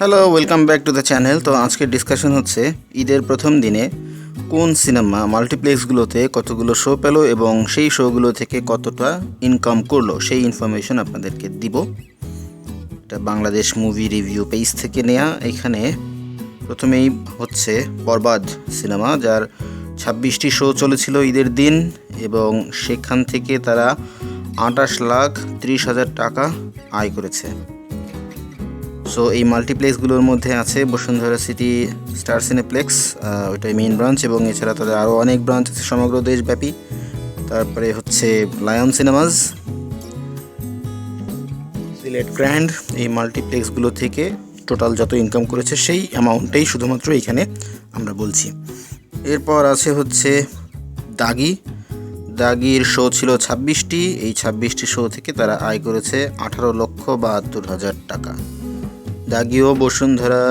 Hello welcome back to the channel তো আজকের discussion হচ্ছে ঈদের প্রথম দিনে কোন সিনেমা মাল্টিপ্লেক্সগুলোতে কতগুলো শো পেল এবং সেই শোগুলো থেকে কতটা ইনকাম করল, সেই ইনফরমেশন আপনাদেরকে দিব। এটা বাংলাদেশ মুভি রিভিউ পেজ থেকে নেওয়া এখানে প্রথমেই হচ্ছে বরবাদ সিনেমা যার ছাব্বিশটি শো চলেছিল ঈদের দিন এবং সেখান থেকে তারা আঠাশ লাখ ত্রিশ হাজার টাকা আয় করেছে। সো এই মাল্টিপ্লেক্সগুলোর মধ্যে আছে বসুন্ধরা সিটি স্টার সিনেপ্লেক্স ওইটাই মেইন ব্রাঞ্চ এবং এছাড়া তাদের আরও অনেক ব্রাঞ্চ আছে সমগ্র দেশব্যাপী। তারপরে হচ্ছে লায়ন সিনেমাস সিলেট গ্র্যান্ড এই মাল্টিপ্লেক্সগুলো থেকে টোটাল যত ইনকাম করেছে সেই অ্যামাউন্টটাই শুধুমাত্র এখানে আমরা বলছি। এরপর আছে হচ্ছে দাগি। দাগির শো ছিল ছাব্বিশটি, এই ছাব্বিশটি শো থেকে তারা আয় করেছে আঠারো লক্ষ বাহাত্তর হাজার টাকা। দাগিও বসুন্ধরা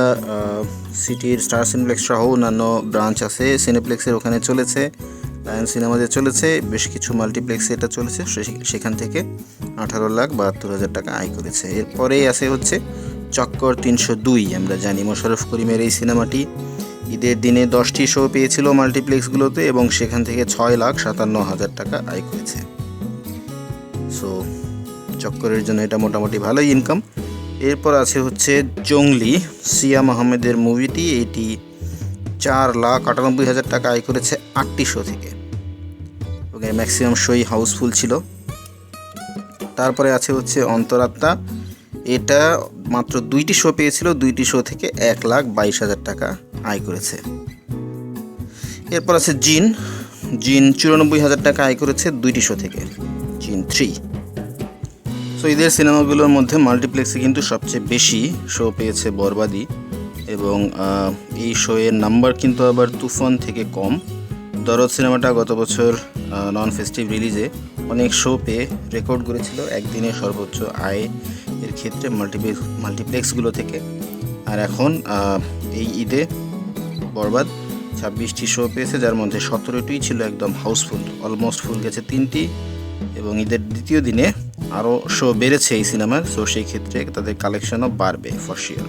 সিটির স্টার সিনেপ্লেক্স সহ অন্যান্য ব্রাঞ্চ আছে। সিনেপ্লেক্সের ওখানে চলেছে, লায়ন সিনেমাতে চলেছে, বেশ কিছু মাল্টিপ্লেক্সে এটা চলেছে। সেখান থেকে আঠারো লাখ বাহাত্তর হাজার টাকা আয় করেছে। এরপরেই আছে হচ্ছে চক্কর তিনশো দুই, আমরা জানি। মোশাররফ করিমের এই সিনেমাটি ঈদের দিনে দশটি শো পেয়েছিল মাল্টিপ্লেক্সগুলোতে এবং সেখান থেকে ছয় লাখ সাতান্ন হাজার টাকা আয় করেছে। সো চক্করের জন্য এটা মোটামুটি ভালোই ইনকাম এরপর আছে হচ্ছে জঙ্গলি সিয়াম আহমেদের মুভিটি, এটি চার লাখ আটানব্বই হাজার টাকা আয় করেছে আটটি শো থেকে। এবং ম্যাক্সিমাম শোই হাউসফুল ছিল। তারপরে আছে হচ্ছে অন্তরাত্মা। এটা মাত্র দুইটি শো পেয়েছিল, দুইটি শো থেকে এক লাখ বাইশ হাজার টাকা আয় করেছে। এরপর আছে জিন। জিন চুরানব্বই হাজার টাকা আয় করেছে দুইটি শো থেকে, জিন থ্রি। ঈদের সিনেমাগুলোর মধ্যে মাল্টিপ্লেক্সে কিন্তু সবচেয়ে বেশি শো পেয়েছে বরবাদি এবং এই শো এর নাম্বার কিন্তু আবার তুফান থেকে কম। দরদ সিনেমাটা গত বছর নন ফেস্টিভ রিলিজে অনেক শো পেয়ে রেকর্ড করেছিল। একদিনে সর্বোচ্চ আয় এর ক্ষেত্রে মাল্টিপ্লেক্স মাল্টিপ্লেক্সগুলো থেকে। আর এখন এই ঈদে বরবাদ ছাব্বিশটি শো পেয়েছে, যার মধ্যে সতেরোটি ছিল একদম হাউসফুল অলমোস্ট ফুল গেছে তিনটি এবং ঈদের দ্বিতীয় দিনে আরও শো বেড়েছে এই সিনেমার সো সেই ক্ষেত্রে তাদের কালেকশনও বাড়বে ফর শিওর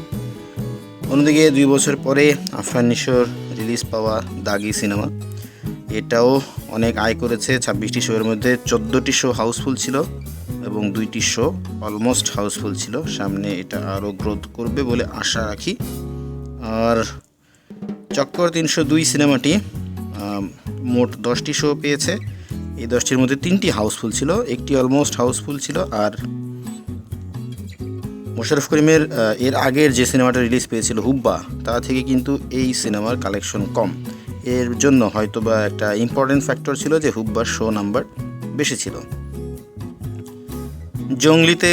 অন্যদিকে দুই বছর পরে আফরান নিশোর রিলিজ পাওয়া দাগি সিনেমা, এটাও অনেক আয় করেছে। ছাব্বিশটি শোয়ের মধ্যে চোদ্দোটি শো হাউসফুল ছিল এবং দুইটি শো অলমোস্ট হাউসফুল ছিল। সামনে এটা আরও গ্রোথ করবে বলে আশা রাখি। আর চক্কর তিনশো দুই সিনেমাটি মোট দশটি শো পেয়েছে। এই দশটির মধ্যে তিনটি হাউসফুল ছিল, একটি অলমোস্ট হাউসফুল ছিল আর মোশারফ করিমের এর আগের যে সিনেমাটা রিলিজ পেয়েছিল হুব্বা, তা থেকে কিন্তু এই সিনেমার কালেকশন কম। এর জন্য হয়তো বা একটা ইম্পর্টেন্ট ফ্যাক্টর ছিল যে হুব্বার শো নাম্বার বেশি ছিল। জঙ্গলিতে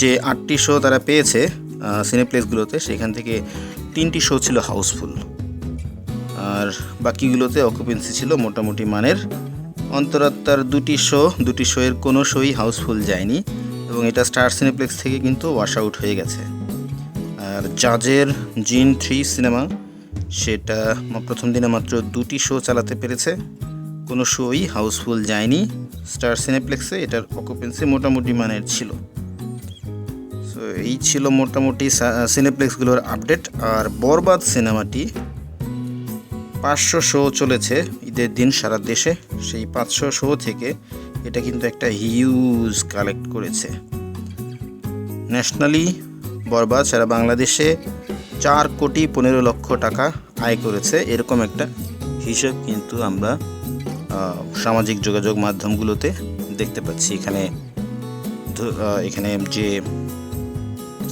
যে আটটি শো তারা পেয়েছে সিনেপ্লেসগুলোতে সেখান থেকে তিনটি শো ছিল হাউসফুল। আর বাকিগুলোতে অকুপেন্সি ছিল মোটামুটি মানের অন্তরাত্মার দুটি শো, দুটি শোয়ের কোনো শোই হাউসফুল যায়নি এবং এটা স্টার সিনেপ্লেক্স থেকে কিন্তু ওয়াশ আউট হয়ে গেছে। আর জাজের জিন থ্রি সিনেমা, সেটা প্রথম দিনে মাত্র দুটি শো চালাতে পেরেছে। কোনো শোই হাউসফুল যায়নি, স্টার সিনেপ্লেক্সে এটার অকুপেন্সি মোটামুটি মানের ছিল। সো এই ছিল মোটামুটি সিনেপ্লেক্সগুলোর আপডেট আর বরবাদ সিনেমাটি পাঁচশো শো চলেছে ঈদের দিন সারা দেশে। সেই পাঁচশো শো থেকে এটা কিন্তু একটা হিউজ কালেক্ট করেছে। ন্যাশনালি বরবাদ সারা বাংলাদেশে চার কোটি পনেরো লক্ষ টাকা আয় করেছে। এরকম একটা হিসেব কিন্তু আমরা সামাজিক যোগাযোগ মাধ্যমগুলোতে দেখতে পাচ্ছি। এখানে এখানে যে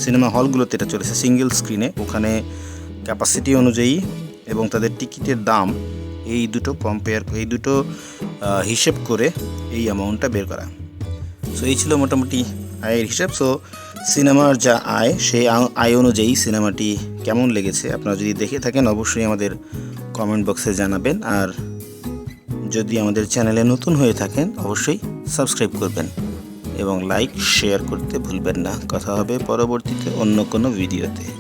সিনেমা হলগুলোতে এটা চলেছে সিঙ্গেল স্ক্রিনে ওখানে ক্যাপাসিটি অনুযায়ী এবং তাদের টিকিটের দাম এই দুটো কম্পেয়ার এই দুটো হিসেব করে এই অ্যামাউন্টটা বের করা। সো এই ছিল মোটামুটি আয়ের হিসাব। সো সিনেমার যা আয়, সেই আয় অনুযায়ী সিনেমাটি কেমন লেগেছে? আপনারা যদি দেখে থাকেন, অবশ্যই আমাদের কমেন্ট বক্সে জানাবেন। আর যদি আমাদের চ্যানেলে নতুন হয়ে থাকেন, অবশ্যই সাবস্ক্রাইব করবেন। এবং লাইক শেয়ার করতে ভুলবেন না। কথা হবে পরবর্তীতে অন্য কোনো ভিডিওতে